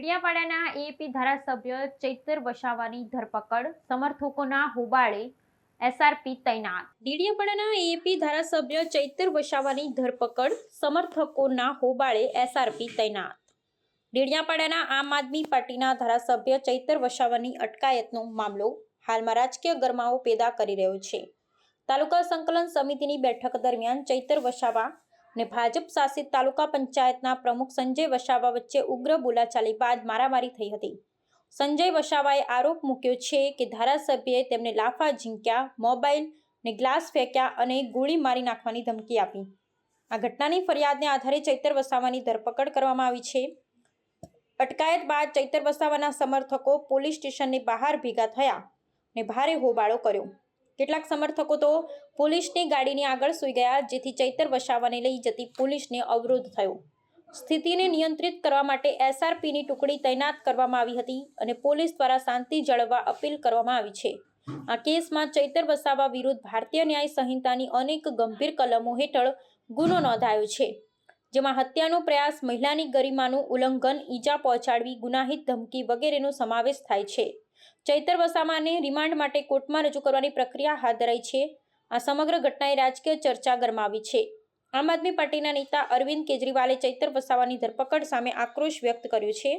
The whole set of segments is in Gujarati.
ડેડિયાપાડાના એપી ધારાસભ્ય ચૈતર વસાવાની ધરપકડ, સમર્થકોના હોબાળે એસઆરપી તૈનાત. ડેડિયાપાડાના એપી ધારાસભ્ય ચૈતર વસાવાની ધરપકડ, સમર્થકોના હોબાળે એસઆરપી તૈનાત. ડેડિયાપાડાના આમ આદમી પાર્ટીના ધારાસભ્ય ચૈતર વસાવાની અટકાયતનો મામલો હાલમાં રાજકીય ગરમાવો પેદા કરી રહ્યો છે. તાલુકા સંકલન સમિતિની બેઠક દરમિયાન ચૈતર વસાવા અને ભાજપ શાસિત તાલુકા પંચાયતના પ્રમુખ સંજય વસાવા વચ્ચે ઉગ્ર બોલાચાલી બાદ મારામારી થઈ હતી. સંજય વસાવાએ આરોપ મૂક્યો છે કે ધારાસભ્યએ તેમને લાફા ઝીંક્યા, મોબાઈલ ને ગ્લાસ ફેંક્યા અને ગોળી મારી નાખવાની ધમકી આપી. આ ઘટનાની ફરિયાદને આધારે ચૈતર વસાવાની ધરપકડ કરવામાં આવી છે. અટકાયત બાદ ચૈતર વસાવાના સમર્થકો પોલીસ સ્ટેશનની બહાર ભેગા થયા ને ભારે હોબાળો કર્યો. કેટલાક સમર્થકો તો પોલીસની ગાડીની આગળ સૂઈ ગયા, જેથી ચૈતર વસાવાને લઈ જતી પોલીસને અવરોધ થયો. સ્થિતિને નિયંત્રિત કરવા માટે એસઆરપીની ટુકડી તૈનાત કરવામાં આવી હતી અને પોલીસ દ્વારા શાંતિ જાળવવા અપીલ કરવામાં આવી છે. આ કેસમાં ચૈતર વસાવા વિરુદ્ધ ભારતીય ન્યાય સંહિતાની અનેક ગંભીર કલમો હેઠળ ગુનો નોંધાયો છે, જેમાં હત્યાનો પ્રયાસ મહિલાની ગરિમાનું ઉલ્લંઘન, ઈજા પહોંચાડવી, ગુનાહિત ધમકી વગેરેનો સમાવેશ થાય છે. ચૈતર વસામાને રિમાન્ડ માટે કોર્ટમાં રજૂ કરવાની પ્રક્રિયા હાથ ધરાઈ છે. આ સમગ્ર ઘટનાએ રાજકીય ચર્ચા ગરમાવી છે. આમ આદમી પાર્ટીના નેતા અરવિંદ કેજરીવાલે ચૈતર વસાવાની ધરપકડ સામે આક્રોશ વ્યક્ત કર્યો છે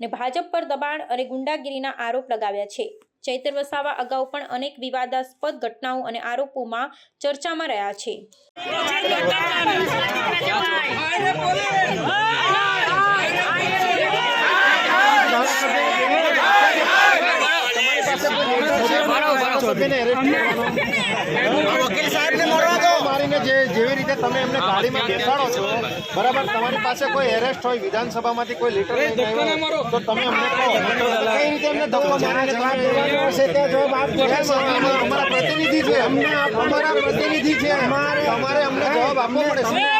અને ભાજપ પર દબાણ અને ગુંડાગીરીના આરોપ લગાવ્યા છે. ચૈતર વસાવા અગાઉ પણ અનેક વિવાદાસ્પદ ઘટનાઓ અને આરોપોમાં ચર્ચામાં રહ્યા છે. વકીલ સાહેબને મળવા દો. મારીને જે જેવી રીતે તમે એમને ગાડીમાં બેસાડો છો બરાબર તમારી પાસે કોઈ એરેસ્ટ હોય વિધાનસભામાંથી કોઈ લેટર તો તમે અમને કહો. કઈ રીતે એમને ધક્કો મારીને તમે અમારા પ્રતિનિધિ છે. અમને અમારા પ્રતિનિધિ છે. અમારે અમારે અમને જવાબ આપવો પડે.